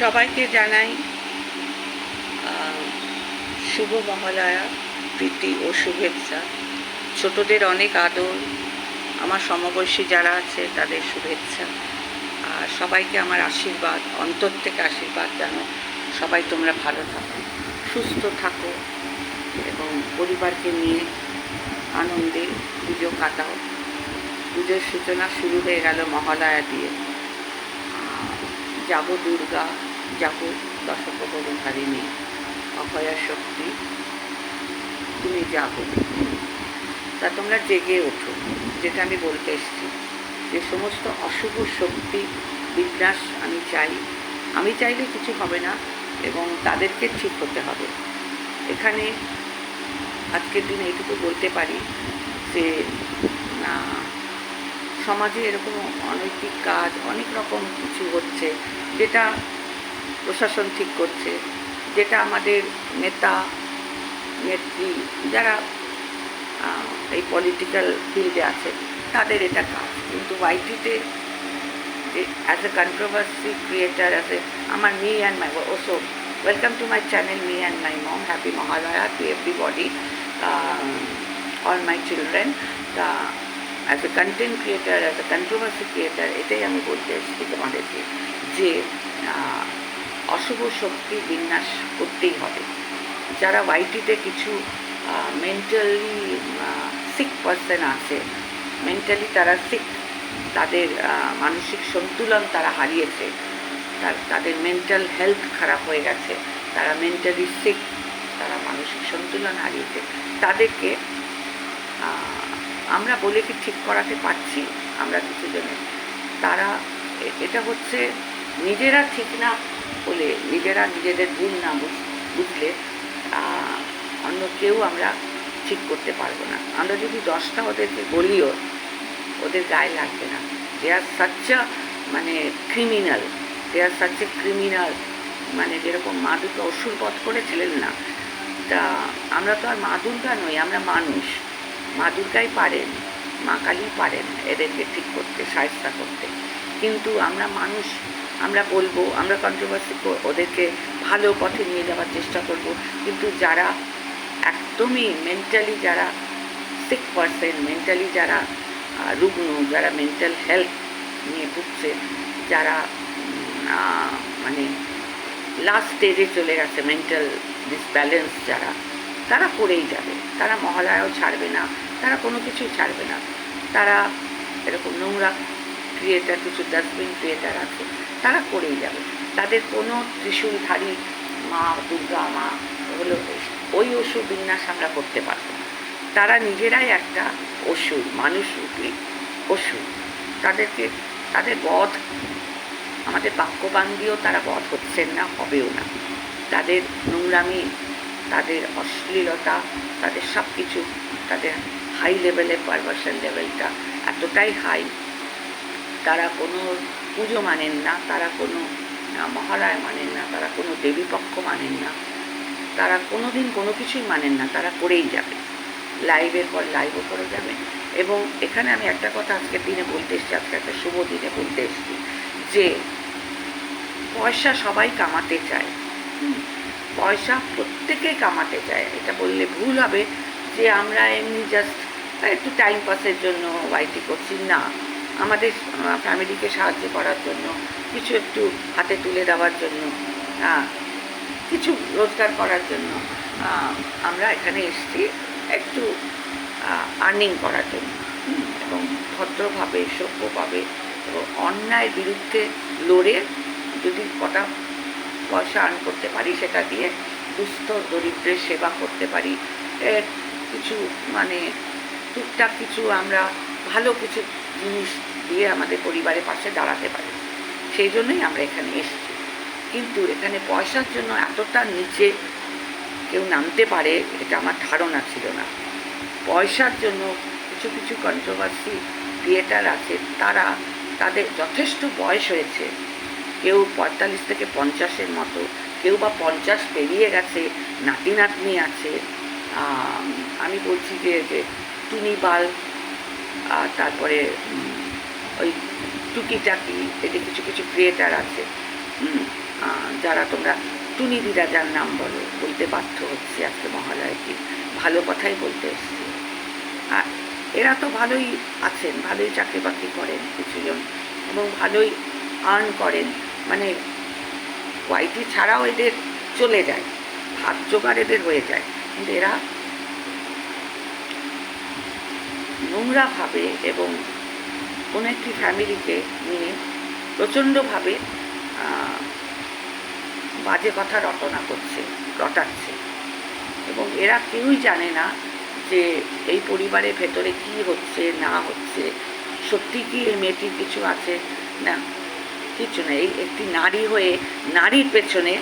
সবাইকে জানাই শুভ মহালয়া প্রীতি ও শুভেচ্ছা। ছোটদের অনেক আদর। আমার সমবয়সী যারা আছে, তাদের শুভেচ্ছা। আর সবাইকে আমার আশীর্বাদ, অন্তর থেকে আশীর্বাদ জানো। সবাই তোমরা ভালো থাকো, সুস্থ থাকো এবং পরিবারকে নিয়ে আনন্দে পুজো কাটাও। পুজোর সূচনা শুরু হয়ে গেল মহালয়া দিয়ে। যাব দুর্গা, যাব দশপ্রহরধারিণী অভয়া শক্তি, তুমি যাব। তা তোমরা জেগে ওঠো, যেটা আমি বলতে এসেছি। যে সমস্ত অশুভ শক্তি বিনাশ আমি চাই। আমি চাইলে কিছু হবে না এবং তাদেরকে ঠিক হতে হবে। এখানে আজকের দিনে এইটুকু বলতে পারি যে সমাজে এরকম অনৈতিক কাজ, অনেক রকম কিছু হচ্ছে। যেটা প্রশাসন ঠিক করছে, যেটা আমাদের নেতা, নেত্রী যারা এই পলিটিক্যাল ফিল্ডে আছে, তাদের এটা কাজ। কিন্তু ওয়াইটিতে as a controversy creator as a আমার me and my also welcome to my channel me and my mom happy Mahalaya to everybody all my children তা as a content creator as a controversy creator এটাই আমি বলতে এসেছি তোমাদেরকে যে অশুভ শক্তি বিন্যাস করতেই হবে। যারা ওয়াইটিতে কিছু মেন্টালি সিক পার্সন আছে মেন্টালি তারা সিক তাদের মানসিক সন্তুলন তারা হারিয়েছে, তার, তাদের মেন্টাল হেলথ খারাপ হয়ে গেছে, তারা মেন্টালি সিক তারা মানসিক সন্তুলন হারিয়েছে, তাদেরকে আমরা বলে কি ঠিক করাতে পারছি? আমরা কিছু জনে। তারা এটা হচ্ছে নিজেরা ঠিক না বলে নিজেরা নিজেদের ভুল না বুঝ- বুঝলে অন্য কেউ আমরা ঠিক করতে পারব না। আমরা যদি দশটা ওদেরকে বলিও, ওদের গায়ে লাগবে না। দে আর সাচ্চা মানে ক্রিমিনাল দে আর সাচ্চে ক্রিমিনাল মানে যেরকম মা দুটো অসুর বধ করেছিলেন না। তা, আমরা তো আর মা নই, আমরা মানুষ। মা দুর্গাই পারেন, মা কালী পারেন এদেরকে ঠিক করতে সাহায্য করতে। কিন্তু আমরা মানুষ, আমরা বলব, আমরা কন্ট্রোভার্সি ওদেরকে ভালো পথে নিয়ে যাওয়ার চেষ্টা করব। কিন্তু যারা একদমই মেন্টালি যারা সিক পারসন মেন্টালি যারা রুগ্ন, যারা মেন্টাল হেলথ নিয়ে ভুগছে, যারা মানে লাস্ট স্টেজে চলে গেছে মেন্টাল ডিসব্যালেন্স যারা তারা করেই যাবে। তারা মহালয়াও ছাড়বে না, তারা কোনো কিছুই ছাড়বে না। তারা এরকম নোংরা ক্রিয়েটার কিছু ডাস্টবিন ক্রিয়েটার আছে, তারা করেই যাবে। তাদের কোনো ত্রিশূলধারী মা, দুর্গা, মা হলো ওই অসুর বিন্যাস আমরা করতে পারব তারা নিজেরাই একটা অসুর, মানুষ রূপী অসুর। তাদেরকে, তাদের বধ, আমাদের বাক্যবান দিয়েও তারা বধ হচ্ছেন না, হবেও না। তাদের নোংরামি তাদের অশ্লীলতা তাদের সব কিছু তাদের হাই লেভেলের পারভার্সন লেভেলটা এতটাই হাই তারা কোনো পুজো মানেন না তারা কোনো আহ, মহালয়া মানেন না তারা কোনো দেবীপক্ষ মানেন না। তারা কোনো দিন কোনো কিছুই মানেন না তারা করেই যাবে। লাইভের পর লাইভও করে যাবে। এবং এখানে আমি একটা কথা আজকের দিনে বলতে এসেছি আজকে একটা শুভ দিনে বলতে এসেছি যে পয়সা সবাই কামাতে চায়। পয়সা প্রত্যেকেই কামাতে চায়। এটা বললে ভুল হবে যে আমরা এমনি জাস্ট একটু টাইম পাসের জন্য ওয়াইটি করছি। না, আমাদের ফ্যামিলিকে সাহায্য করার জন্য, কিছু একটু হাতে তুলে দেওয়ার জন্য কিছু রোজগার করার জন্য আমরা এখানে এসেছি একটু আর্নিং করার জন্য। এবং ভদ্রভাবে, সভ্যভাবে, এবং অন্যায়ের বিরুদ্ধে লড়ে যদি কটা পয়সা আর্ন করতে পারি সেটা দিয়ে দুস্থ দরিদ্রের সেবা করতে পারি। এ, কিছু মানে টুকটাক কিছু আমরা ভালো কিছু জিনিস দিয়ে আমাদের পরিবারের পাশে দাঁড়াতে পারি। সেই জন্যই আমরা এখানে এসেছি। কিন্তু এখানে পয়সার জন্য এতটা নিচে কেউ নামতে পারে এটা আমার ধারণা ছিল না। পয়সার জন্য কিছু কিছু কন্ট্রোভার্সি ক্রিয়েটার আছে তারা তাদের যথেষ্ট বয়স হয়েছে। কেউ পঁয়তাল্লিশ থেকে পঞ্চাশের মতো, কেউ বা পঞ্চাশ পেরিয়ে গেছে, নাতি নাতনি আছে, আমি বলছি যে যে টুনি বাল আর তারপরে ওই টুকিটাকি এতে কিছু কিছু ক্রিয়েটার আছে যারা তোমরা টুনি দিদা যার নাম বলো, বলতে বাধ্য হচ্ছে আজকে মহালয়টি ভালো কথাই বলতে এসছি। আর এরা তো ভালোই আছেন, ভালোই চাকরি বাকরি করেন, কিছুজন, এবং ভালোই আর্ন করেন। মানে ওয়াইটি ছাড়াও এদের চলে যায় হাত জোগাড় এদের হয়ে যায়। কিন্তু এরা নোংরাভাবে এবং কোনো একটি ফ্যামিলিকে নিয়ে প্রচণ্ডভাবে বাজে কথা রটনা করছে, রটাচ্ছে। এবং এরা কেউই জানে না যে এই পরিবারের ভেতরে কি হচ্ছে, না হচ্ছে, সত্যি কি এই মেয়েটির কিছু আছে? না। কিছু না এই একটি নারী হয়ে, নারীর পেছনে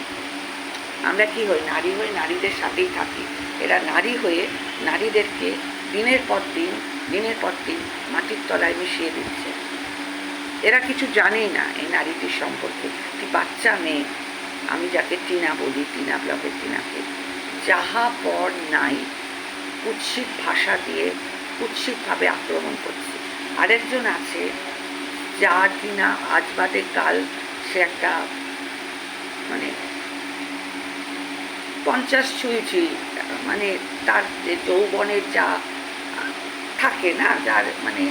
আমরা কি হই? নারী হয়ে নারীদের সাথেই থাকি। এরা নারী হয়ে নারীদেরকে দিনের পর দিন, দিনের পর দিন মাটির তলায় মিশিয়ে দিচ্ছে। এরা কিছু জানেই না এই নারীটির সম্পর্কে। একটি বাচ্চা মেয়ে, আমি যাকে টিনা বলি, টিনা ব্লকের টিনাকে। যাহা পর নাই, কুৎসিত ভাষা দিয়ে কুৎসিতভাবে আক্রমণ করছে। আরেকজন আছে যার কিনা আজ বাদে কাল সে একটা মানে পঞ্চাশ ছুঁই মানে তার যে যৌবনের যা থাকে না, যার মানে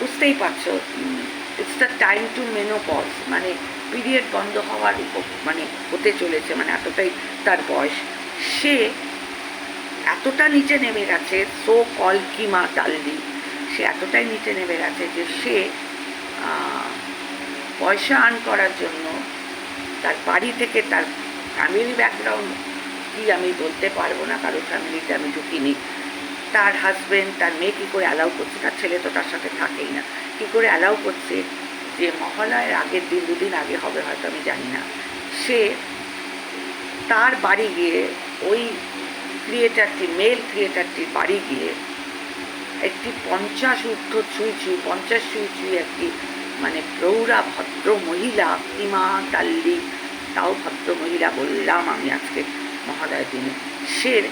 বুঝতেই পারছ it's the time to meno menopause মানে পিরিয়ড বন্ধ হওয়ার মানে হতে চলেছে মানে এতটাই তার বয়স। সে এতটা নিচে নেমে গেছে সো কল কিমা ডালদি সে এতটাই নিচে নেমে গেছে যে সে পয়সা আর্ন করার জন্য তার বাড়ি থেকে তার ফ্যামিলি ব্যাকগ্রাউন্ড কি আমি বলতে পারব না, কারোর ফ্যামিলিতে আমি ঢুকিনি। তার হাজব্যান্ড তার মেয়ে কী করে অ্যালাউ করছে? তার ছেলে তো তার সাথে থাকেই না। কী করে অ্যালাউ করছে? যে মহালয়ের আগের দিন, দুদিন আগে হবে, হয়তো আমি জানি না। সে তার বাড়ি গিয়ে ওই ক্রিয়েটারটি মেল ক্রিয়েটারটির বাড়ি গিয়ে একটি পঞ্চাশ ঊর্ধ্ব ছুঁই ছুঁই পঞ্চাশ ছুঁই ছুঁই একটি মানে প্রৌঢ়া ভদ্র মহিলা কিমা ডাল্লি তাও ভদ্র মহিলা বললাম আমি আজকে মহালয়ের দিনে। সে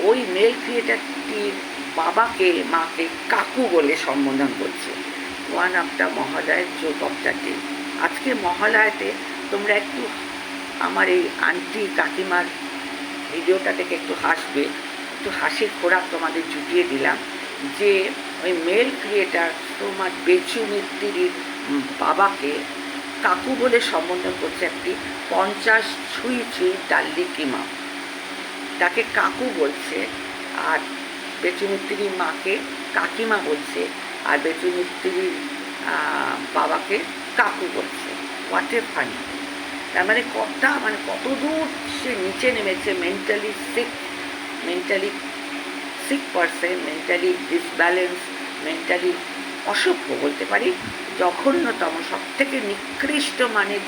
ওই মেল ক্রিয়েটারটির বাবাকে, মাকে কাকু বলে সম্বোধন করছে। ওয়ান দ্য মহালয়ের যোগ অফ আজকে মহালয়াতে তোমরা একটু আমার এই আন্টি কাকিমার ভিডিওটা থেকে একটু হাসবে। একটু হাসির খোরাক তোমাদের জুটিয়ে দিলাম। যে ওই মেল ক্রিয়েটার তোমার বেচু মিত্তিরির বাবাকে কাকু বলে সম্বোধন করছে একটি পঞ্চাশ ছুঁই ছুঁই ডাল্লি কিমা তাকে কাকু বলছে আর বেচু মিত্তিরির মাকে কাকিমা বলছে আর বেচু মিত্তিরির আহ, বাবাকে কাকু বলছে। হোয়াট এ ফানি তার মানে কতটা মানে কত দূর সে নিচে নেমেছে mentally sick mentally sick person mentally disbalance mentally অসভ্য বলতে পারি, জঘন্যতম সব থেকে নিকৃষ্ট মানের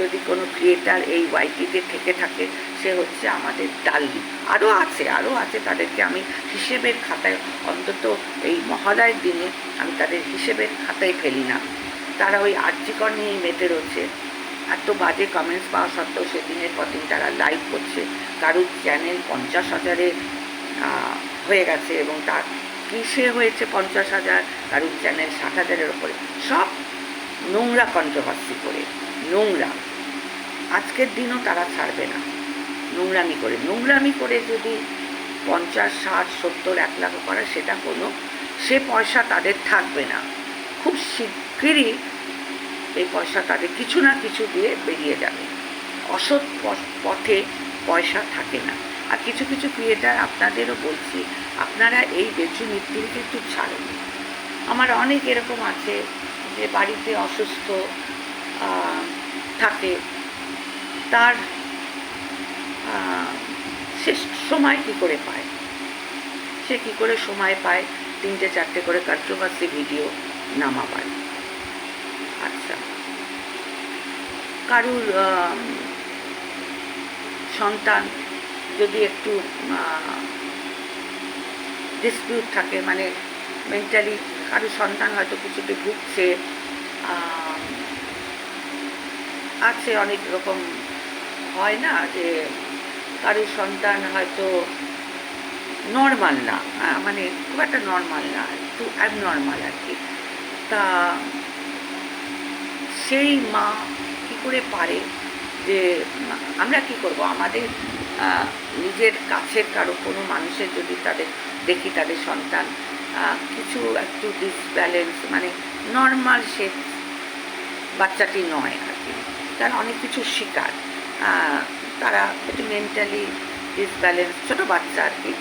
যদি কোনো ক্রিয়েটার এই ওয়াইটিতে থেকে থাকে, সে হচ্ছে আমাদের ডাল্লি আরও আছে আরও আছে, তাদেরকে আমি হিসেবের খাতায়, অন্তত এই মহালয়ের দিনে আমি তাদের হিসেবের খাতায় ফেলি না। তারা ওই আর্যিকর নিয়েই মেতে রয়েছে। এত বাজে কমেন্টস পাওয়া সত্ত্বেও সেদিনের পর দিন তারা লাইভ করছে। কারুর চ্যানেল পঞ্চাশ হাজারে হয়ে গেছে এবং তার কিসে হয়েছে পঞ্চাশ হাজার কারুর চ্যানেল ষাট হাজারের ওপরে সব নোংরা কন্ট্রোভার্সি করে, নোংরা। আজকের দিনও তারা ছাড়বে না। নোংরামি করে নোংরামি করে যদি পঞ্চাশ, ষাট, সত্তর, এক লাখ করে, সেটা কোনো, সে পয়সা তাদের থাকবে না। খুব শিগগিরই এই পয়সা তাদের কিছু না কিছু দিয়ে বেরিয়ে যাবে। অসৎ পথ- পথে পয়সা থাকে না। আর কিছু কিছু ক্রিয়েটার আপনাদেরও বলছি, আপনারা এই বেচু মৃত্যুকে একটু ছাড়ুন। আমার অনেক এরকম আছে যে বাড়িতে অসুস্থ থাকে। তার সে সময় কী করে পায়? সে কী করে সময় পায়? তিনটে, চারটে করে কন্ট্রোভার্সি ভিডিও নামাবার। আচ্ছা। কারুর সন্তান যদি একটু ডিসপিউট থাকে মানে মেন্টালি কারুর সন্তান হয়তো কিছুতে ভুগছে আছে অনেক রকম হয় না যে কারুর সন্তান হয়তো নর্মাল না মানে খুব একটা নর্মাল না, একটু অ্যাবনর্মাল আর কি। তা সেই মা কি করে পারে যে, আমরা কি করব? আমাদের নিজের কাছের কারও, কোনো মানুষের যদি তাদের দেখি তাদের সন্তান কিছু একটু ডিসব্যালেন্স মানে নর্মাল সে বাচ্চাটি নয় আর কি। তারা অনেক কিছু শিকার। তারা একটু মেন্টালি ডিসব্যালেন্স ছোটো বাচ্চা আর কি।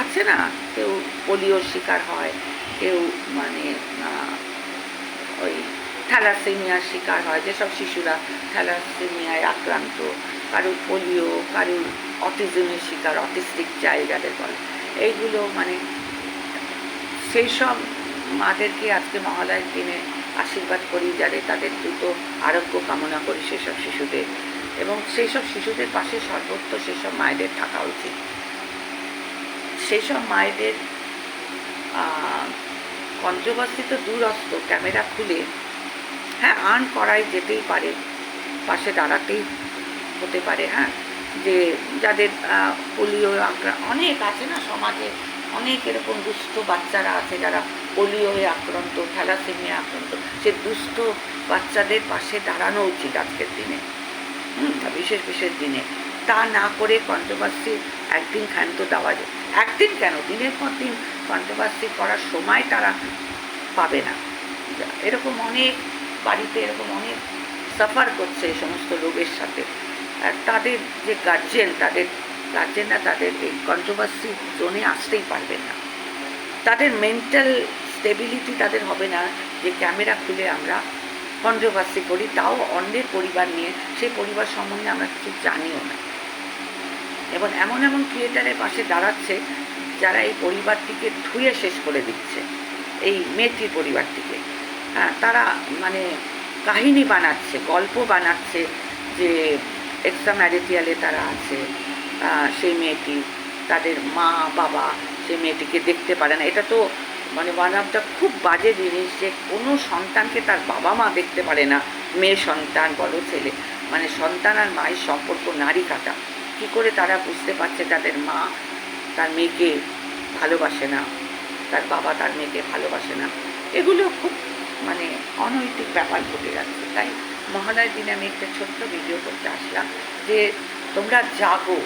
আছে না, কেউ পোলিওর শিকার হয়, কেউ মানে ওই থ্যালাসেমিয়ার শিকার হয়, যেসব শিশুরা থ্যালাসেমিয়ায় আক্রান্ত। কারুর পোলিও, কারুর অটিজমের শিকার, অটিস্টিক চাইল্ড যাদের বলে। এইগুলো মানে সেই সব মাদেরকে আজকে মহালয়ের দিনে আশীর্বাদ করি, যাতে তাদের দ্রুত আরোগ্য কামনা করি সেসব শিশুদের। এবং সেই সব শিশুদের পাশে সর্বত্র সেসব মায়েদের থাকা উচিত। সেই সব মায়েদের কন্ট্রোভার্সি তো দূরস্থ ক্যামেরা খুলে হ্যাঁ আর্ন করাই যেতেই পারে, পাশে দাঁড়াতেই হতে পারে হ্যাঁ? যে যাদের পোলিও আক্রা, অনেক আছে না সমাজে, অনেক এরকম দুস্থ বাচ্চারা আছে যারা পোলিওয়ে আক্রান্ত, থ্যালাসেমিয়া আক্রান্ত। সে দুস্থ বাচ্চাদের পাশে দাঁড়ানো উচিত আজকের দিনে, হুম? বিশেষ বিশেষ দিনে। তা না করে কন্ট্রোভার্সি একদিন ক্ষান্ত দেওয়া যায়। একদিন কেন? দিনের পর দিন কন্ট্রোভার্সি করার সময় তারা পাবে না। এরকম অনেক বাড়িতে এরকম অনেক সাফার করছে এই সমস্ত রোগের সাথে। তাদের যে গার্জেন তাদের গার্জেনরা তাদের এই কন্ট্রোভার্সি জোনে আসতেই পারবে না। তাদের মেন্টাল স্টেবিলিটি তাদের হবে না, যে ক্যামেরা খুলে আমরা কন্ট্রোভার্সি করি, তাও অন্যের পরিবার নিয়ে, সেই পরিবার সম্বন্ধে আমরা কিছু জানিও না। এবং এমন এমন ক্রিয়েটারের পাশে দাঁড়াচ্ছে, যারা এই পরিবারটিকে ধুয়ে শেষ করে দিচ্ছে, এই মেয়েটির পরিবারটিকে। হ্যাঁ তারা মানে কাহিনী বানাচ্ছে, গল্প বানাচ্ছে যে এক্সট্রা ম্যারিটিয়ালে তারা আছে সেই মেয়েটি, তাদের মা, বাবা, সেই মেয়েটিকে দেখতে পারে না। এটা তো মানে ওয়ান অফ দ্য খুব বাজে জিনিস যে কোনো সন্তানকে তার বাবা মা দেখতে পারে না, মেয়ে সন্তান, বলো ছেলে। মানে সন্তান আর মায়ের সম্পর্ক, নারী কাটা কী করে তারা বুঝতে পারছে তাদের মা তার মেয়েকে ভালোবাসে না, তার বাবা তার মেয়েকে ভালোবাসে না? এগুলো খুব মানে অনৈতিক ব্যাপার ঘটে যাচ্ছে, তাই মহালয়ের দিনে আমি একটা ছোট্ট ভিডিও করতে আসলাম যে তোমরা জাগো।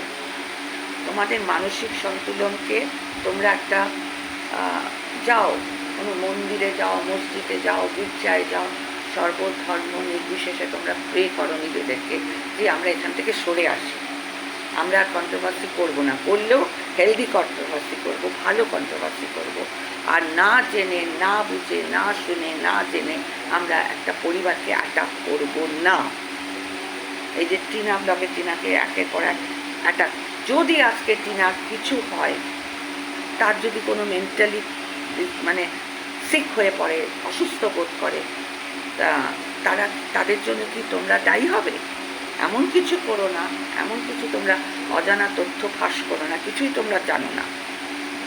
তোমাদের মানসিক সন্তুলনকে তোমরা একটা যাও, কোনো মন্দিরে যাও, মসজিদে যাও, গির্জায় যাও, সর্বধর্ম নির্বিশেষে তোমরা প্রে করো নিজেদেরকে যে আমরা এখান থেকে সরে আসি। আমরা আর কন্ট্রোভার্সি করব না। করলেও হেলদি কন্ট্রোভার্সি করব, ভালো কন্ট্রোভার্সি করব। আর না জেনে, না বুঝে, না শুনে, না জেনে আমরা একটা পরিবারকে অ্যাটাক করব না। এই যে টিনা ব্লকে টিনাকে একের পর এক অ্যাটাক যদি আজকে টিনার কিছু হয়, তার যদি কোনো মেন্টালি মানে সিক হয়ে পড়ে, অসুস্থ বোধ করে, তা তারা, তাদের জন্য কি তোমরা দায়ী হবে? এমন কিছু করো না, এমন কিছু তোমরা অজানা তথ্য ফাঁস করো না, কিছুই তোমরা জানো না।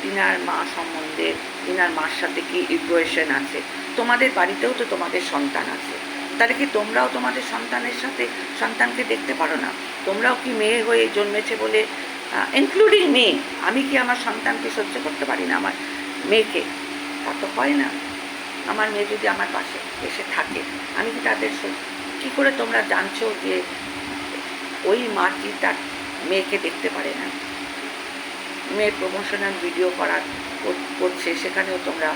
তিনার মা সম্বন্ধে, তিনার মার সাথে কি ইকুয়েশন আছে? তোমাদের বাড়িতেও তো তোমাদের সন্তান আছে। তাহলে কি তোমরাও তোমাদের সন্তানের সাথে সন্তানকে দেখতে পারো না? তোমরাও কি মেয়ে হয়ে জন্মেছে বলে ইনক্লুডিং মেয়ে আমি কি আমার সন্তানকে সহ্য করতে পারি না আমার মেয়েকে? তা তো হয় না। আমার মেয়ে যদি আমার পাশে এসে থাকে, আমি কি তাদের কি করে তোমরা জানছো যে ওই মাটি তার মেয়েকে দেখতে পারে না। মেয়ের প্রমোশনাল ভিডিও করার করছে, সেখানেও তোমরা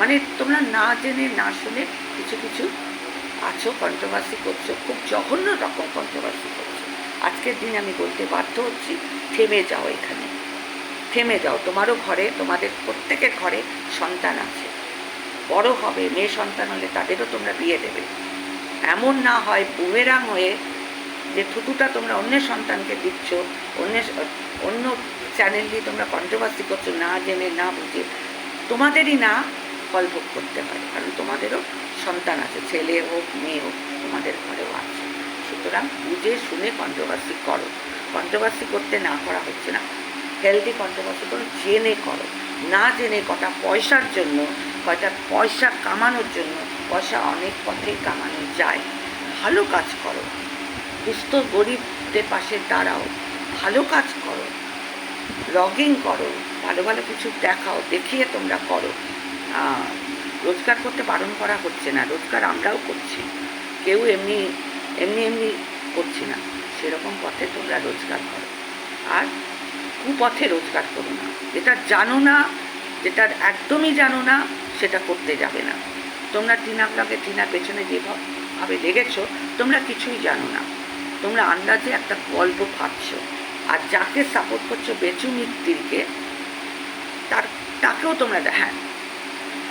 মানে তোমরা না জেনে, না শুনে কিছু কিছু আছো কন্ট্রোভার্সি করছ, খুব জঘন্য রকম কন্ট্রোভার্সি করছ। আজকের দিন আমি বলতে বাধ্য হচ্ছি, থেমে যাও এখানে। থেমে যাও, তোমারও ঘরে, তোমাদের প্রত্যেকের ঘরে সন্তান আছে। বড় হবে, মেয়ে সন্তান হলে তাদেরও তোমরা বিয়ে দেবে। এমন না হয় বুমেরাং হয়ে যে থুতুটা তোমরা অন্যের সন্তানকে দিচ্ছ অন্যের অন্য চ্যানেল দিয়ে তোমরা কন্ট্রোভার্সি করছ, না জেনে, না বুঝে, তোমাদেরই না ফল ভোগ করতে হয়, কারণ তোমাদেরও সন্তান আছে, ছেলে হোক, মেয়ে হোক, তোমাদের ঘরেও আছে। সুতরাং বুঝে, শুনে কন্ট্রোভার্সি করো। কন্ট্রোভার্সি করতে না করা হচ্ছে না। হেলদি কন্ট্রোভার্সি করো, জেনে করো। না জেনে কটা পয়সার জন্য, কয়টা পয়সা কামানোর জন্য, পয়সা অনেক পথেই কামানো যায়। ভালো কাজ করো। দুস্থ গরিবদের পাশে দাঁড়াও, ভালো কাজ করো লগিং করো, ভালো ভালো কিছু দেখাও, দেখিয়ে তোমরা করো। রোজগার করতে বারণ করা হচ্ছে না, রোজগার আমরাও করছি। কেউ এমনি এমনি এমনি করছি না, সেরকম পথে তোমরা রোজগার করো। আর কুপথে রোজগার করো না, যেটা জানো না যেটা একদমই জানো না, সেটা করতে যাবে না। তোমরা টিনা ব্লগে টিনার পেছনে যেভাবে লেগেছো, তোমরা কিছুই জানো না। তোমরা আন্দাজে একটা গল্প পাচ্ছ আর যাকে সাপোর্ট করছ বেচু মিত্তিরকে, তার, তাকেও তোমরা হ্যাঁ।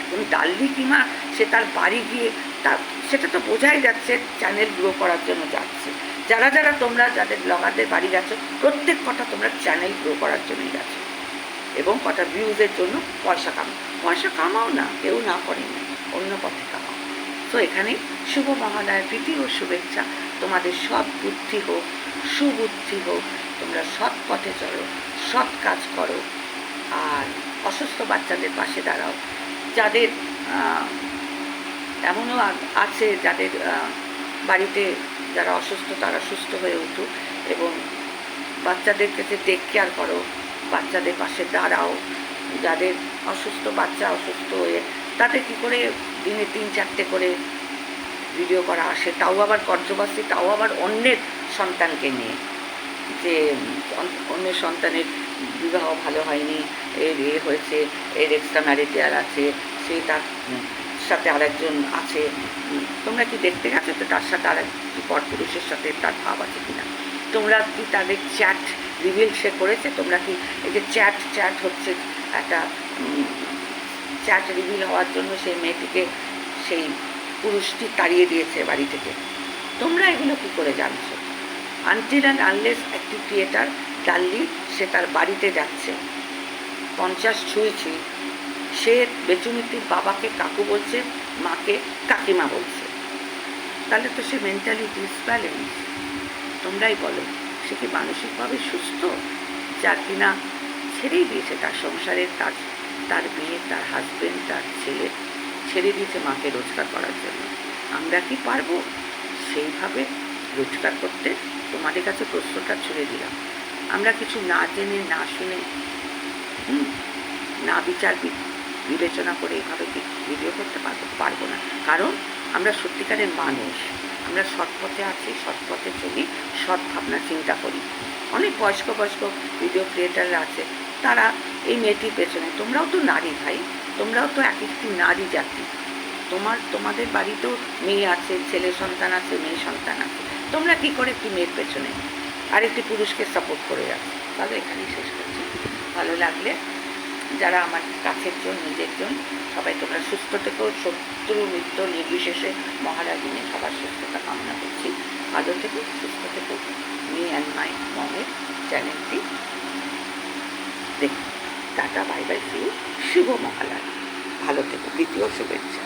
এবং ডাল্লি কিমা, সে তার বাড়ি গিয়ে, তার, সেটা তো বোঝাই যাচ্ছে চ্যানেল গ্রো করার জন্য যাচ্ছে। যারা যারা তোমরা যাদের ব্লগারদের বাড়ি যাচ্ছ প্রত্যেক কথা তোমরা চ্যানেল গ্রো করার জন্যই যাচ্ছ এবং কটা ভিউজের জন্য পয়সা কামাও পয়সা কামাও না, কেউ না করেনি, অন্য পথে কামাও তো এখানে শুভ মহালয়ার প্রীতি ও শুভেচ্ছা। তোমাদের সৎ বুদ্ধি হোক, সুবুদ্ধি হোক, তোমরা সৎ পথে চলো, সৎ কাজ করো, আর অসুস্থ বাচ্চাদের পাশে দাঁড়াও। যাদের এমনও আছে যাদের বাড়িতে যারা অসুস্থ তারা সুস্থ হয়ে উঠুক এবং বাচ্চাদেরকে টেক কেয়ার করো, বাচ্চাদের পাশে দাঁড়াও। যাদের অসুস্থ বাচ্চা অসুস্থ হয়ে তাতে কী করে দিনে তিন, চারটে করে ভিডিও করা আসে। তাও আবার কন্ট্রোভার্সি তাও আবার অন্যের সন্তানকে নিয়ে। যে অন্যের সন্তানের বিবাহ ভালো হয়নি, এর এ হয়েছে, এর এক্সট্রা ম্যারিটাল আছে, সে তার সাথে আরেকজন আছে। তোমরা কি দেখতে গেছো তো তার সাথে আরেক পরপুরুষের সাথে তার ভাব আছে কিনা? তোমরা কি তাদের চ্যাট রিভিল সে করেছে? তোমরা কি এই যে চ্যাট চ্যাট হচ্ছে একটা রিভিল হওয়ার জন্য সেই মেয়েটিকে সেই পুরুষটি তাড়িয়ে দিয়েছে বাড়ি থেকে। তোমরা এগুলো কি করে জানছো? আনটিল অ্যান্ড আনলেস একটি ক্রিয়েটার ডাল্লি সে তার বাড়িতে যাচ্ছে। পঞ্চাশ ছুঁই সে বেচুমিতির বাবাকে কাকু বলছে, মাকে কাকিমা বলছে। তাহলে তো সে মেন্টালি ডিসব্যালেন্স তোমরাই বলো, সে কি মানসিকভাবে সুস্থ? যার কিনা ছেড়েই দিয়েছে তার সংসারের তার তার মেয়ে তার হাজবেন্ড তার ছেলে ছেড়ে দিয়েছে মাকে রোজগার করার জন্য। আমরা কি পারব? সেইভাবে রোজগার করতে তোমাদের কাছে প্রশ্নটা ছুড়ে দিলাম। আমরা কিছু না জেনে না শুনে হুম, না বিচার বিবেচনা করে এইভাবে ভিডিও করতে পারব? পারব না। কারণ আমরা সত্যিকারের মানুষ। আমরা সৎ পথে আছি সৎ পথে চলি সৎ ভাবনা চিন্তা করি। অনেক বয়স্ক বয়স্ক ভিডিও ক্রিয়েটাররা আছে। তারা এই মেয়েটির পেছনে। তোমরাও তো নারী ভাই, তোমরাও তো এক একটি নারী জাতি। তোমার, তোমাদের বাড়িতেও মেয়ে আছে, ছেলে সন্তান আছে, মেয়ে সন্তান আছে। তোমরা কি করে একটি মেয়ের পেছনে আরেকটি পুরুষকে সাপোর্ট করে যাচ্ছ তাহলে এখানেই শেষ করছি। ভালো লাগলে যারা আমার কাছের জন, নিজের জন, সবাই তোমরা সুস্থ থেকেও শত্রু মিত্র নির্বিশেষে মহারাজ দিনে সবার সুস্থতা কামনা করছি। ভালো থেকো, সুস্থ থেকো। মি অ্যান্ড মাই মমের চ্যানেলটি দেখুন টাটা বাই বাই শুভ মহালয় ভালো থেকে দ্বিতীয় শুভেচ্ছা।